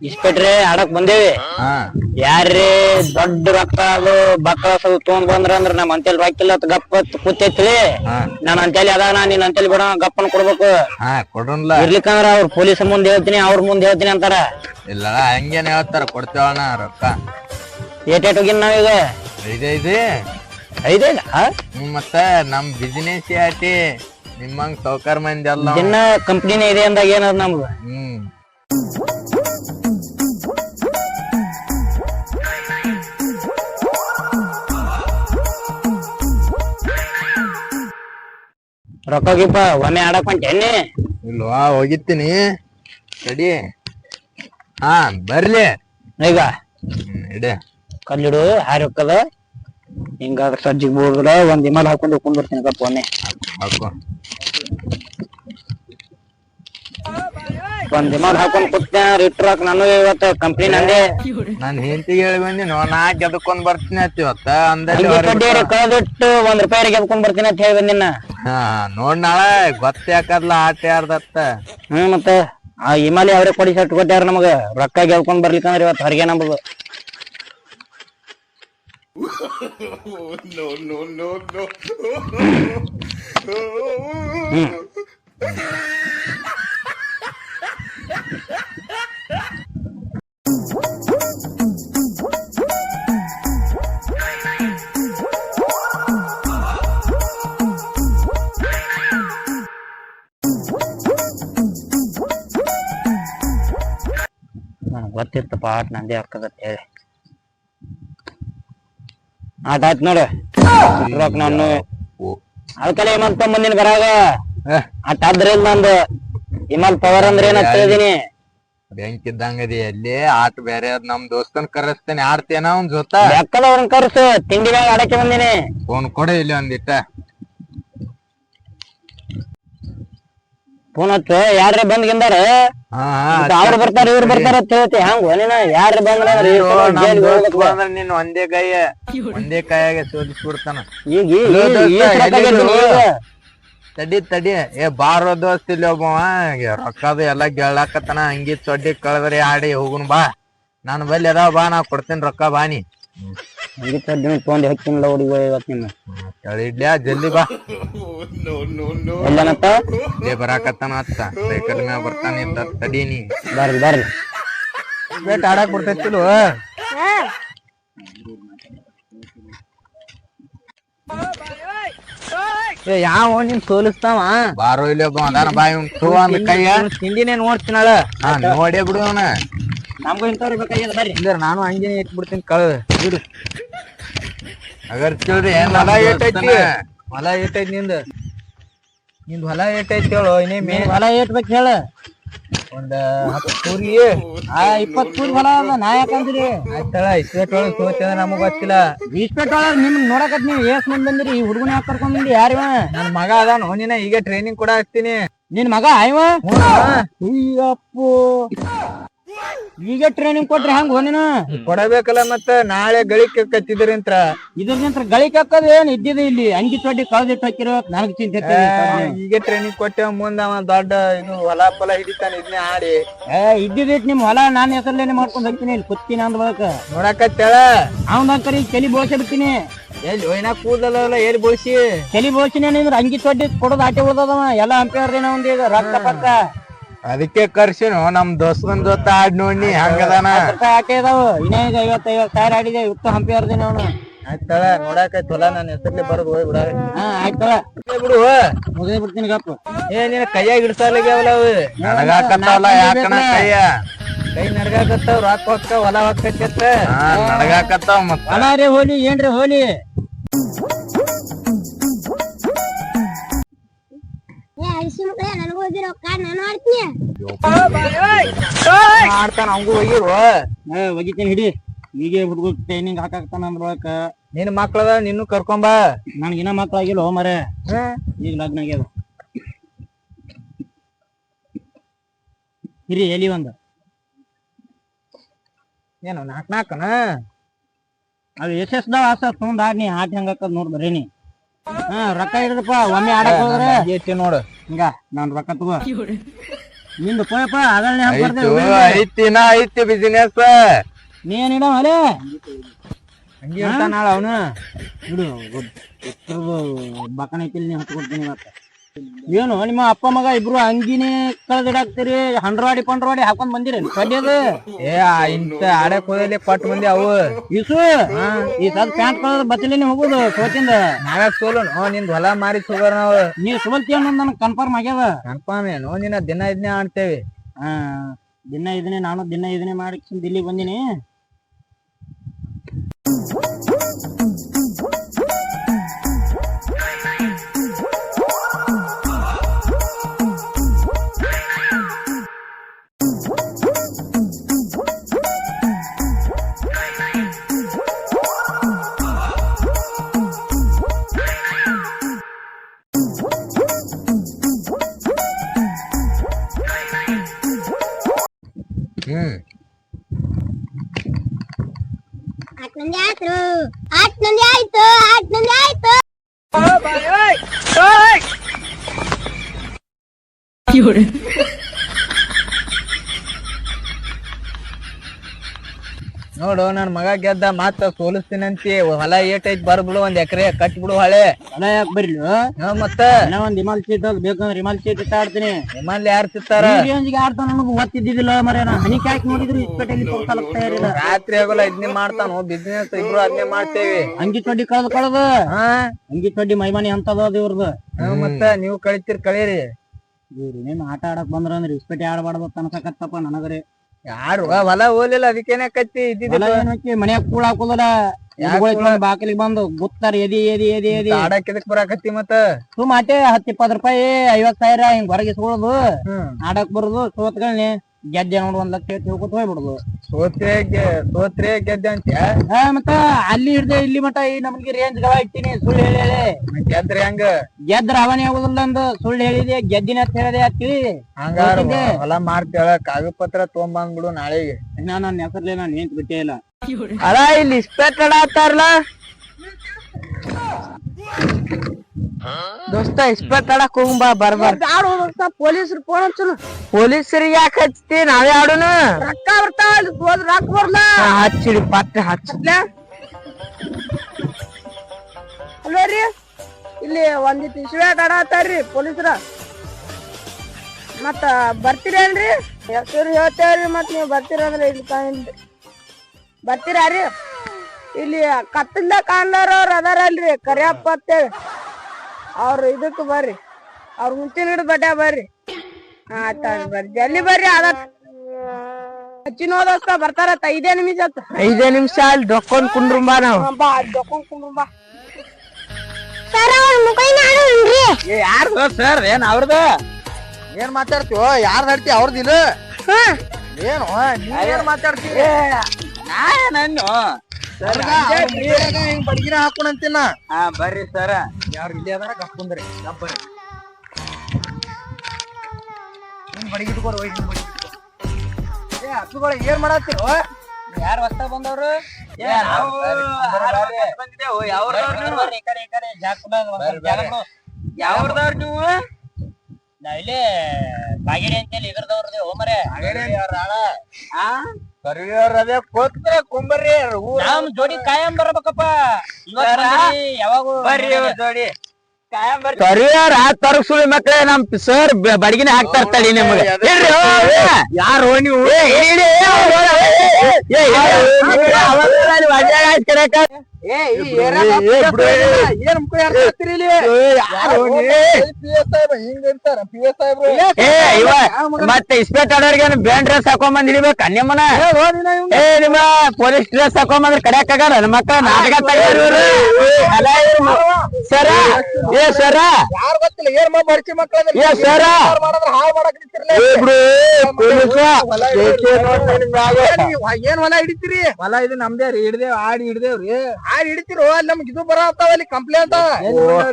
ಇಸ್ಪೆಟ್ರೆ ಆಡಕ್ ಬಂದೇವಿ. ಹಾ. ಯಾರ್ರಿ ದೊಡ್ಡ ರೊಕ್ಕ ಅದು ಬಕ್ಕಳ ಸ್ವಲ್ಪ ತೊಗೊಂಡ್ ಬಂದ್ರ ಅಂದ್ರ ನಮ್ ಅಂತೇಳಿ ರೊಕ್ಕಿಲ್ಲ ಅಂತ ಗಪ್ಪ ಕೂತೈತ್ರಿ ಹಾ. ನಾನ್ ಅಂತೇಳಿ ಅದಾನ ನೀನ್ ಅಂತೇಳಿ ಬಿಡ ಗಪ್ಪನ್ ಕೊಡ್ಬೇಕು. ಹಾ ಕೊಡೋನ್ಲ ಇರ್ಲಿಕ್ಕಂದ್ರ ಅವ್ರ ಪೊಲೀಸ್ ಮುಂದೆ ಹೇಳ್ತೀನಿ ಅವ್ರ ಮುಂದೆ ಹೇಳ್ತೀನಿ ಅಂತಾರ. ಇಲ್ಲ ಹಂಗೇನ್ ಹೇಳ್ತಾರ ಕೊಡ್ತೇವಣ್ಣ ರೊಕ್ಕ. ಏಟೇಟ್ ಹೋಗಿನ್ ನಾವೀಗ ಐದೈದು ಐದೇ ಮತ್ತ ನಮ್ ಬಿಸಿನೆಸ್ ಆಟಿ ನಿಮ್ಮಂಗ್ ಸೌಕರ್ ಮಂದಿ ಅಲ್ಲ. ದಿನ ಕಂಪ್ನಿನೇ ಇದೆ ಅಂದಾಗ ಏನದ ನಮ್ಗ? ಹ್ಮ್. ರೊಕ್ಕ ಗಿಪ್ಪ ಒಮ್ಮೆ ಆಡಕ್ ಹೊಂಟೇನಿ. ಇಲ್ವಾ ಹೋಗಿತ್ತೀನಿ. ಸಡಿ ಹಾ ಬರ್ಲಿ. ಈಗ? ಇಡೆ. ಕಲ್ಲಿಡು ಹಾರಿ ರೊಕ್ಕದ ಹಿಂಗ ಸಜ್ಜಿಗೆ ಬೋದ್ರ ಒಂದ್ ಇಮಾಲ್ ಹಾಕೊಂಡು ಕುಂದಿರ್ತೀನಿ ಕಪ್ಪ ಒಮ್ಮೆ. ಹಾಕೋ. ಒಂದ್ ಇಮಾಲ್ ಹಾಕೊಂಡ್ ಇಟ್ರಾಕ್ ನಾನು ಇವತ್ತು ಕಂಪ್ನಿ ನಂದೆ. ನಾನ್ ಹೆಂಡತಿಗೆ ಹೇಳಿ ಬಂದಿ ನೋ ಗೆದ್ಕೊಂಡ್ ಬರ್ತೀನಿ ಅಂತ ಇವತ್ತ. ಕಡ್ಡಿಯರಿ ಕಳೆದಿಟ್ಟು ಒಂದ್ ರೂಪಾಯಿ ಗೆದ್ಕೊಂಡ್ ಬರ್ತೀನಿ ಅಂತ ಹೇಳಿ ಬಂದಿನ ಹಾ ನೋಡ್ ನಾಳೆ ಗೊತ್ತಾಕದ್ಲ ಆಟ ಯಾರ್ದತ್ತ? ಹ್ಮ್ ಮತ್ತೆ ಆ ಹಿಮಾಲಯ ಅವ್ರೆ ಕೊಡಿ ಸಟ್ ಕೊಟ್ಟಾರ ನಮಗ. ರೊಕ್ಕ ಗೆಲ್ಕೊಂಡ್ ಬರ್ಲಿಕ್ಕಂದ್ರ ಇವತ್ತು ಹೊರಗೆ ನಂಬುದು ಹ್ಮ್. ನನಗ್ ಪಾಟ್ ನಂದಿ ಹಾಕದತ್ ಹೇಳಿ. ಆಟಾಯ್ತು ನೋಡು. ನಾನು ಅದಕ್ಕೆ ಹಿಮಲ್ ಮುಂದಿನ ಬರಾಗ ಆದ್ರೆ ನಂದು ಹಿಮಲ್ ಪವರ್ ಅಂದ್ರೆ ಏನಂತ ಹೇಳಿದೀನಿ. ಬ್ಯಾಂಕ್ ಇದ್ದಂಗದಿ ಅಲ್ಲಿ ಆಟ ಬೇರೆ ಅದ್ ನಮ್ ದೋಸ್ತನ್ ಕರೆಸ್ತೇನೆ ಆಡ್ತೇನ ಅವ್ನ್ ಜೊತೆ? ಬೆಕ್ಕದವ್ರನ್ ಕರ್ಸು? ತಿಂಡಿ ಮ್ಯಾಗ ಆಡಕ್ಕೆ ಬಂದಿನಿ. ಫೋನ್ ಕೊಡ ಇಲ್ಲಿ ಒಂದಿಟ್ಟ. ಫೋನ್ ಹಚ್ಚ. ಬಂದ್ ಗಿಂದಾರ? ಅವ್ರು ಬರ್ತಾರ ಇವ್ರು ಬರ್ತಾರ ಅಂತ ಹೇಳ್ತಿ. ಹಂಗ ನೀನ ಬಂದ್ ಬಂದ್ರ ನೀನ್ ಒಂದೇ ಕೈ ಒಂದೇ ಕೈಯಾಗೆ ಸೋದಿಸ್ಬಿಡ್ತಾನ. ಈಗ. ತಡಿ ತಡಿ. ಏ ಬಾರೋ ದೋಸ್ತ ಇಲ್ಲಿ ಒಬ್ಬವ ರೊಕ್ಕದು ಎಲ್ಲಾ ಗೆಳಾಕತನ ಹಂಗಿ ಚೊಡ್ಡಿ ಕಳೆದ್ರಿ ಆಡಿ ಹೋಗುನ್ ಬಾ. ನಾನು ಬಲ್ಲಿ ಅದಾವ ಬಾ ನಾ ಕೊಡ್ತೇನೆ ರೊಕ್ಕ ಬಾನಿ ದಿನ ತೊಗೊಂಡ್ ಹುಡುಗ ಜಲ್ದಿ ಬಾ. ಎಲ್ಲನತ್ತ? ಲೇ ಬರಾಕತ್ತಾನ ಅತ್ತ. ಸೈಕಲ್ ಮ್ಯಾಗ ಬರ್ತಾನೆ ಅಂತ ತಡೀನಿ. ಬರ್ರಿ ಬರ್ರಿ. ಬೇಟ್ ಏ ಬರ್ತೈತಿಲ್ವ ಯಾವ ನಿನ್ ಸೋಲಿಸ್ತಾವ? ಬಾರೋ ಇಲ್ಲ ಒಬ್ಬ ಅದಾನ ಬಾಯಿ ಉಂಟು ಅಂದ ಕೈಯ? ತಿಂಡಿನೇ ನೋಡ್ತೀನಳ ಹಾ ನೋಡೇ ಬಿಡು ಅವನ. ನಮ್ಗೂ ಇಂಥವ್ರು ಬೇಕಾಗಿಲ್ಲ ಬರ್ರಿ. ಅಂದ್ರೆ ನಾನು ಹಂಗೆ ಇಟ್ಬಿಡ್ತೀನಿ ಕಳ ಬಿಡು. ಅಗರ್ ತಿಳ್ರಿ ಏನ್ ಹೊಲ ಏಟೈತಿ? ಹೊಲ ಏಟೈತಿ ನಿಂದ? ನಿಂದ ಹೊಲ ಏಟೈತಿ ಹೇಳು ಇನ್ನೇ ಮೇ ಹೊಲ ಏಟ್ ಬೇಕು ಹೇಳ. ಒಂದ್ ಹತ್ತು ಕೂಲಿ ಆ ಇಪ್ಪತ್ ಕೂಲಿ ಹೊಲ ಅದ ನಾ ಯಾಕಂದ್ರಿ ಆಯ್ತಳ ಇಸ್ಪೇಟ್ ಒಳಗೆ ತೋತಿಂದ್ರ ನಮಗ್ ಗೊತ್ತಿಲ್ಲ. ಇಸ್ಪೆಟ್ ಒಳಗ ನಿಮ್ ನೋಡಕತ್ ನೀವ್ ಏಸ್ ಮಂದಿ ಬಂದಿರಿ ಈ ಹುಡುಗನ ಯಾಕೆ ಕರ್ಕೊಂಡ್ ಬಂದಿ ಯಾರಿವ ನನ್ ಮಗ ಅದಾನ ನೀನ ಈಗ ಟ್ರೈನಿಂಗ್ ಕೂಡ ಹಾಕ್ತೀನಿ. ನಿನ್ ಮಗ ಆಯ್ವ ಅಯ್ಯಪ್ಪೋ. ಈಗ ಟ್ರೈನಿಂಗ್ ಕೊಟ್ರೆ ಹಂಗ ನೀನು ಕೊಡಬೇಕಲ್ಲ ಮತ್ತ ನಾಳೆ ಗಳಿಕೆ ಕತ್ತಿದ್ರಿಂತ್ರ ಇದ್ರದಿಂತ್ರ ಗಳಿಕೆ ಹಾಕೋದ್ ಏನ್ ಇದ್ದಿದೆ ಇಲ್ಲಿ? ಅಂಗಿ ತೊಡ್ಡಿ ಕಳ್ದಿಟ್ಟು ಹಾಕಿರೋ ನನಗ್ ಚಿಂತೆ ಈಗ ಟ್ರೈನಿಂಗ್ ಕೊಟ್ಟೆ ಮುಂದ ಅವ ದೊಡ್ಡ ಇದು ಹೊಲ ಫಲ ಹಿಡಿತಾನ ಇದನ್ನೇ ಆಡಿ ಏ ನಿಮ್ ಹೊಲ ನಾನ್ ಹೆಸರ್ಲೇನೆ ಮಾಡ್ಕೊಂಡ್ ಹೋಗ್ತೀನಿ ಇಲ್ಲಿ ಕುತ್ತೀನಿ ಅಂದ್ ಬಳಕ ನೋಡಕತ್ತೇಳ. ಅವ್ನ ಕರಿ ಚಲಿ ಬೋಳ್ಸ ಬಿಡ್ತೀನಿ. ಎಲ್ಲಿ ಒಯ್ನ ಕೂದಲಲ್ಲ ಏರಿ ಬೋಳ್ಸಿ? ಚಲಿ ಬೋಳ್ಸಿನಿ ಅಂದ್ರೆ ಅಂಗಿ ತೊಡ್ಡಿ ಕೊಡೋದು ಆಟೆ ಉಳ್ದದವ. ಎಲ್ಲ ಹಂಪಿ ದಿನ ಒಂದ್ ರಕ್ತ ಪಕ್ಕ. ಅದಕ್ಕೆ ಕರ್ಸಿನು ನಮ್ ದೋಸ್ತನ್ ಜೊತೆ ಆಡ್ ನೋಡಿ ಹಂಗದಾನ. ಹತ್ತ್ ರೂಪಾಯಿ ಆಟೆ ಇದಾವ? ಇನ್ನೇ ಈಗ ಐವತ್ತು ಐವತ್ತು ಸಾವಿರ ಆಡಿದೆ ಇವತ್ತು ಹಂಪಿ ದಿನ ಅವನು. ಆಯ್ತಳ ನೋಡಕೈತಿ ಹೊಲ ನನ್ನ ಹೆಸರ್ಲಿ ಬರೋದು ಹೋಗಿ ಬಿಡ ಹಾ ಆಯ್ತಲ್ಲ ಬಿಡು. ಮುಗಿದ ಬಿಡ್ತೀನಿ ಗಪ್ಪ. ಏ ನಿನ್ನ ಕೈಯಾಗ ಇಡ್ಸಾಲಾಗ್ಯಾವಲ್ಲ ಅವು? ನಡಗಾಕತ್ತಾವಲ್ಲ ಯಾಕನ ಕೈಯ? ಕೈ ನಡಗಾಕತ್ತಾವ ರೊಕ್ಕ ಹೊಕ್ಕ ಹೊಲ ಹೊಕ್ಕೈತಿ ಹಾ ನಡಗಾಕತ್ತಾವ ಮತ್ತ. ಹೊಲ ರೀ ಹೋಲಿ ಏನ್ರಿ ಹೋಲಿ? ಮಕ್ಕಳೇ ನನಗೂ ಹೋಗಿ ರೊಕ್ಕ ನಾನು ಆಡ್ತೀನಿ ಅವಂಗೂ ಒಗಿತೀನಿ ಹಿಡಿ ಈಗ ಹುಡುಗ ಟ್ರೈನಿಂಗ್ ಹಾಕಾಕ್ತಾನ ಮಕ್ಳದ ನಿನ್ನೂ ಕರ್ಕೊಂಬ. ಮಕ್ಳಾಗಿಲ್ಲ ಹೋ. ಮರೆ ಈಗ ಲಗ್ನ ಆಗ್ಯದ ಹಿರಿ ಎಲಿ ಒಂದ ಏನು ನಾಕ್ ನಾಲ್ಕನ ಅದು ದಾವ ಆಸ ತೊಗೊಂಡ್ ಆಡ್ನಿ ಆಟ ಹೆಂಗಾಕದ್ ನೋಡ್ ಬರೇನಿ ಹಾ ರೊಕ್ಕ ಇರದಪ್ಪ ಒಮ್ಮೆ ಆಡಕ್ ಹೋದ್ರೆ. ಎತ್ತಿ ನೋಡು. ಹಿಂಗ ನಾನ್ ರೊಕ್ಕ ತಗೋ. ನಿಂದು ಪೋಯಪ್ಪ ಅದನ್ನ ಐತು ಐತಿ ನಾ ಐತಿ ಬಿಸಿನೆಸ್ ನೀ ಇಡ ಮಲೆ ಹಂಗೆ ಇರ್ತಾನಾಳ ಅವನು. ಬಿಡು ಉತ್ತರದು ಬಕಣ ಐತಿಲ್ ನೀ ಹತ್ಕೊಡ್ತೀನಿ ಇವತ್ತ. ಏನು ನಿಮ್ಮ ಅಪ್ಪ ಮಗ ಇಬ್ರು ಅಂಗಿನಿ ಕಳೆದಿಡಾಕ್ತೀರಿ ಹಂಡ್ರವಾಡಿ ಪಂಡ್ರವಾಡಿ ಹಾಕೊಂಡ್ ಬಂದಿರೇನು? ಕಡ್ಯದು ಏ ಆ ಇಂತ ಆಡಕ್ ಹೋದಲ್ಲಿ ಪಟ್ ಮಂದಿ ಅವು. ಇಸು ಈ ಸದ್ ಪ್ಯಾಂಟ್ ಕಳೆದ ಬತ್ತಲಿನ ಹೋಗುದು ಸೋತಿಂದ? ನಾವೇ ಸೋಲು ನಿಂದ್ ಹೊಲ ಮಾರಿ ಸೋಗರ್ ನಾವು. ನೀ ಸೋಲ್ತಿ ಅನ್ನೋದು ನನಗೆ ಕನ್ಫರ್ಮ್ ಆಗ್ಯದ. ಕನ್ಫರ್ಮ್ ಏನು ನಿನ್ನ ದಿನ ಇದನ್ನೇ ಆಡ್ತೇವೆ ಆ, ದಿನ ಇದನ್ನೇ ನಾನು ದಿನ ಇದನ್ನೇ ಮಾಡಿ ಇಲ್ಲಿ ಬಂದಿನಿ. ಆಟ್ ಮಂದಿ ಆಯ್ತು ಆಟ್ ಮಂದಿ ಆಯ್ತು ಆಟ್ ಮಂದಿ ಆಯ್ತು ನೋಡು ನನ್ ಮಗ ಗೆದ್ದ ಮತ್ತ ಸೋಲಿಸ್ತೀನಂತಿ. ಹೊಲ ಏಟ್ ಐತ್ ಬರ್ಬಿಡು ಒಂದ್ ಎಕರೆ ಕಟ್ ಬಿಡು ಹಳೆ. ಹೊಲ ಯಾಕೆ ಬರ್ಲಿ ಹಾ? ಮತ್ತ? ನಾ ಒಂದ್ ಹಿಮಾಲ್ ಚೀಟ್ ಬೇಕಂದ್ರೆ ಹಿಮಾಲ್ ಚೀಟ್ ಆಡ್ತೀನಿ. ಹಿಮಾಲ್ ಯಾರು ರೇಂಜ್ಗೆ ಆಡ್ತಾನ ನನಗೆ ಗೊತ್ತಿದ್ದಿದ್ದಿಲ್ಲ ಮರ ನಾ ಹನಿ ಕ್ಯಾಕ್ ನೋಡಿದ್ರು ಇಸ್ಪೇಟೆಯಲ್ಲಿ ತೋರ್ಸಲಕ್ ತಯಾರಿಲ್ಲ. ರಾತ್ರಿ ಆಗೋಲ್ಲ ಇದ್ನೇ ಮಾಡ್ತಾನು ಬಿಸ್ನೆಸ್ ಇಬ್ರು ಅದ್ನೇ ಮಾಡ್ತೇವಿ. ಅಂಗಿ ಚಡ್ಡಿ ಕಳ್ದ ಕಳ್ದ. ಅಂಗಿ ಚಡ್ಡಿ ಮೈಮಾನಿ ಅಂತದ ಅದ ಇವ್ರದ್ದು ಮತ್ತ ನೀವು ಕಳಿತೀರಿ ಕಳೀರಿ. ಇವ್ರು ಏನ್ ಆಟ ಆಡಕ್ ಬಂದ್ರ ಅಂದ್ರೆ ಇಸ್ಪೇಟೆ ಆಡಬಾರ್ದು ಅನ್ಸಕತ್ತಪ್ಪ ನನಗರೆ. ಯಾರು? ಹೊಲ ಹೋಲಿಲ್ಲ ಅದಕ್ಕೇನೆ ಕತ್ತಿ ಹೊಲ ಇದ್ದಿದ್ದು ಏನ್ ಹಾಕಿ ಮನ್ಯಾಗ ಕೂಳ ಹಾಕೋದಲ್ಲ? ಬಾಕಲಿಗೆ ಬಂದು ಗುತ್ತಾರ ಎದಿ ಎದಿ ಎದಿ ಎದಿ. ಆಡಕ್ಕೆದಕ್ ಬರಾಕತ್ತಿ ಮತ್ತ? ಸುಮ್ ಮಾತೆ ಹತ್ತ್ ಇಪ್ಪತ್ ರೂಪಾಯಿ ಐವತ್ ಸಾವಿರ ಹಿಂಗ್ ಹೊರಗೆ ಇಸ್ಕೊಳ್ಳೋದು ಹ್ಮ್. ಆಡಕ್ ಬರುದು ಸೋತ್ಗಳನೆ ಗೆದ್ದೆ ನೋಡು ಒಂದ್ ಲಕ್ಷ ಹೋಗ್ಬಿಡುದು. ಸೋತ್ರೆ ಗೆ- ಸೋತ್ರೆ ಗೆದ್ದೆ ಅಂತ ಮತ್ತ ಅಲ್ಲಿ ಹಿಡ್ದೆ ಇಲ್ಲಿ ಮಟ ಈ ನಮ್ಗೆ ರೇಂಜ್ ಗವ ಇಟ್ಟಿನಿ ಸುಳ್ಳು ಹೇಳಿ ಹೇಳಿ. ಗೆದ್ರಿ ಹಂಗ? ಗೆದ್ರ ಅವನೇ ಆಗುದಿಲ್ಲ ಅಂದ ಸುಳ್ಳು ಹೇಳಿದೆ ಗೆದ್ದಿನ ಅಂತ ಹೇಳದೆ ಅತ್ತಿ ಹಂಗಾರ. ಹೊಲ ಮಾಡ್ತೇಳ ಕಾಗದ ಪತ್ರ ತೊಗೊಂಬಂದ್ಬಿಡು ನಾಳೆಗೆ. ಇನ್ನ ನನ್ನ ಹೆಸರ್ಲೆ ನಾನು ನಿಂತ್ ಬಿಟ್ಟೇ ಇಲ್ಲ. ಅಲ್ಲ ಇಲ್ಲಿ ಇಸ್ಪೆಕ್ಟ್ ಆಡತ್ತಾರಲ್ಲ ದೋಸ್ತ ಇಸ್ಪೆಕ್ಟ್ ಆಡಕ್ ಹೋಗುಂಬಾ ಬರ್ಬಾರ. ಪೊಲೀಸರು ಫೋನ್ ಹಚ್ಚಲು ಪೊಲೀಸರಿಗೆ ಯಾಕೆ ಹಚ್ತಿ? ನಾವೇ ಆಡೋಣ ರೊಕ್ಕ ಬರ್ತಾವ ಹೋದ್ರ ರೊಕ್ಕ ಬರ್ಲ. ಹಚ್ಚಿಡಿ ಪಟ್ಟ ಹಚ್ಚ. ಅಲ್ವೇ ರೀ ಇಲ್ಲಿ ಒಂದಿಟ್ಟು ಇಸ್ವೇಟ್ ಆಡತ್ತಾರ್ರಿ ಪೊಲೀಸರ. ಮತ್ತ ಬರ್ತೀರೇನ್ರಿ? ಹೆಸರು ಹೇಳ್ತೇವ್ರಿ ಮತ್ ನೀವು ಬರ್ತೀರಂದ್ರೆ ಇಲ್ಲಿ ಬರ್ತೀರಾ ರೀ? ಇಲ್ಲಿ ಕತ್ತಲ್ದ ಕಾಣ್ಲಾರವ್ರ ಅದಾರಲ್ರಿ ಕರಿಯಪ್ಪ ಅಂತೇಳಿ. ಅವ್ರ ಇದಕ್ ಬರ್ರಿ ಅವ್ರ ಮುಂಚಿನ ಹಿಡಿದು ಬಡ್ಡ ಬರ್ರಿ. ಆತ ಬರ್ರಿ. ಜಲ್ದಿ ಬರ್ರಿ ಅದ ಹಚ್ಚಿನ ಬರ್ತಾರ ಬರ್ತಾರತ್ತ ಐದೇ ನಿಮಿಷ ಆತ ಐದೇ ನಿಮಿಷ ಅಲ್ಲಿ ಡೊಕ್ಕೊಂಡ್ ಕುಂಡ್ರುಂಬಾ ನಾವು. ಬಾ ದೊಕ್ಕೊಂಡ್ ಕುಂಡ್ರು ಬಾ. ಸರ್ ಅವ್ರ ಮುಖೈನ ಆಡೋಣ್ರಿ ಯಾರ್ದು ಸರ್ ಏನ್ ಅವ್ರದ? ಏನ್ ಮಾತಾಡ್ತೀವೋ ಯಾರ್ದ ಹಡ್ತಿ ಅವ್ರದಿಲ್ಲ ಏನು ನೀ ಏನ್ ಮಾತಾಡ್ತೀವಿ ನಾನು ಹಿಂಗ್ ಬಡ್ಗಿನ ಹಾಕೊಂಡಂತೀನ ಹಾ ಬರ್ರಿ ಸರ. ಯಾರು ಇಲ್ಲಿ ಅದಾರ ಕಪ್ಕೊಂಡ್ರಿ ಕಪ್ಪರಿ ನಿಮ್ ಬಡಗಿ ಇಟ್ಕೊರ್ ಬಡಗಿ ಏ ಹಸುಗಳ ಏನ್ ಮಾಡತ್ತೀರೋ? ಯಾರು ಹೊಸ ಬಂದವ್ರು? ಏ, ನಾವು ನಾ ಇಲ್ಲಿ ಬಾಗೇರಿ ಅಂತೇಳಿ ಇದ್ರದವ್ರದ್ದು ಹೋಮರೆ ಕರಿಯೋರ್ ಅದೇ ಕೂತ್ರೆ ಕುಂಬರ್ರಿ ಊರ ನಮ್ ಜೋಡಿ ಕಾಯಂ ಬರಬೇಕಪ್ಪ ಯಾವಾಗ ಬರ್ರಿ ಇವ್ರ್ ಜೋಡಿ ಕರಿಯರ್ ತರಕ್ ಸುಳಿ ಮಕ್ಳೆ ನಮ್ ಸರ್ ಬಡಗಿನ ಹಾಕ್ತಾ ಇರ್ತಾಳಿ ನಿಮ್ಗೆ ಯಾರು ನೀವು ಏ ಈ ಏರಿಯಾದಾಗ ಏನ್? ಮುಖ ಯಾರ್ ಹಾಕ್ತೀರಿ ಇಲ್ಲಿ? ಹಿಂಗ್ ಇರ್ತಾರ ಪಿ ಎಸ್ ಸಾಹೇಬ್ರು ಮತ್ತೆ ಇಸ್ಪೆಕ್ಟ್ ಆಡೋರ್ಗೆ ಬ್ಯಾಂಡ್ ಡ್ರೆಸ್ ಹಾಕೊಂಡ್ ಹಿಡಿಬೇಕ ನಿಮ್ಮನ ಏ ನಿಮ್ಮ ಪೊಲೀಸ್ ಡ್ರೆಸ್ ಹಾಕೊಂಡ್ ಬಂದ್ರೆ ಕಡ್ಯಾಕಾಗಲ್ಲ ನಮ್ಮ ಮಕ್ಕಳ ನಾಟಕ ಸರ ಏ ಸರ ಯಾರ್ ಗೊತ್ತಿಲ್ಲ ಏನ್ ಮಾ ಬಡ್ಕಿ ಮಕ್ಕಳ ಏ ಸರ. ಏನ್ ಹೊಲ ಹಿಡಿತೀರಿ? ಹೊಲ ಇದು ನಮ್ದೇ ರೀ ಹಿಡ್ದೇವ್ ಆಡಿ ಹಿಡ್ದೇವ್ರಿ. ಆಡಿ ಹಿಡಿತಿರೋ ಅಲ್ಲಿ ನಮ್ಗೆ ಇದು ಬರತ್ತಾವ ಅಲ್ಲಿ ಕಂಪ್ಲೇಂಟ್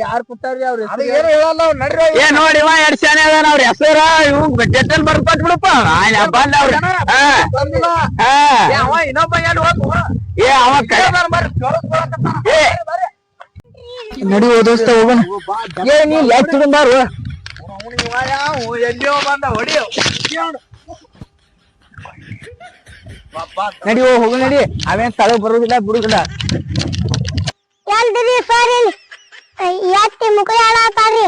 ಯಾರು ಕೊಟ್ಟಾರ್ರಿ ಅವ್ರ ಅದು ಏನು ಹೇಳಲ್ಲ ಅವ್ರು ನಡ್ರಿ ಏ ನೋಡಿ ಇವ ಎರಡ್ ಶಾನೆ ಅದಾನ ಅವ್ರ ಹೆಸರ. ಇವ್ ಡೆಟಲ್ ಬರ್ದ್ ಕೊಟ್ಬಿಡಪ್ಪ ಆಯ್ನ ಬಂದ ಅವ್ರ. ಹಾ. ಬಂದಿಲ್ಲ. ಏ, ಅವ ಇನ್ನೊಬ್ಬ ಎಲ್ಲಿ ಹೋಗು ಏ ಅವ ನಡಿ ದೋಸ್ತ ಹೋಗೋಣ. ಏ ನೀ ಎಷ್ಟ್ ಬಾರು? ಎಲ್ಲಿಯೋ ಬಂದ ಹೊಡಿಯೋ ನಡಿ ಹೋಗು ನಡಿ. ಅವೇನ್ ತಳಗ್ ಬರೋದಿಲ್ಲ ಬಿಡುದಿಲ್ಲ. ಯಾಕೆ ಮುಕುಳಿ ಹಾಳಾತಾರ್ರಿ